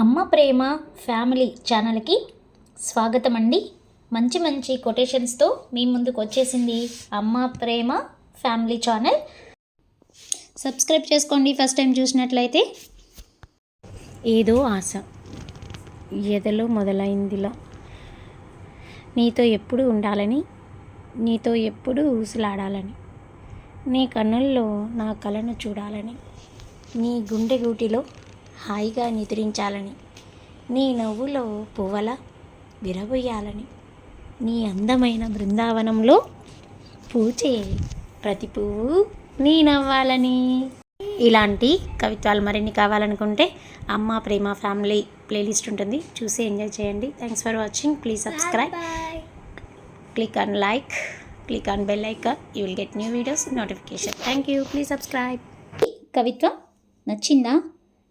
అమ్మ ప్రేమ ఫ్యామిలీ ఛానల్కి స్వాగతం అండి మంచి మంచి కొటేషన్స్తో మీ ముందుకు వచ్చేసింది అమ్మ ప్రేమ ఫ్యామిలీ ఛానల్. సబ్స్క్రైబ్ చేసుకోండి ఫస్ట్ టైం చూసినట్లయితే. ఏదో ఆశ. ఎదలో మొదలైందిలా. నీతో ఎప్పుడు ఉండాలని నీతో ఎప్పుడు ఊసులాడాలని నీ కన్నుల్లో నా కళను చూడాలని నీ గుండె గూటిలో హాయిగా నిద్రించాలని. నీ నవ్వులో పువ్వల విరబోయాలని నీ అందమైన బృందావనంలో పూచే ప్రతి పువ్వు నీ నవ్వాలని. ఇలాంటి కవిత్వాలు మరిన్ని కావాలనుకుంటే అమ్మ ప్రేమ ఫ్యామిలీ ప్లేలిస్ట్ ఉంటుంది. చూసి ఎంజాయ్ చేయండి. Thanks for watching please subscribe click on like click on bell icon you will get new videos notification thank you please subscribe కవిత్వం నచ్చిందా?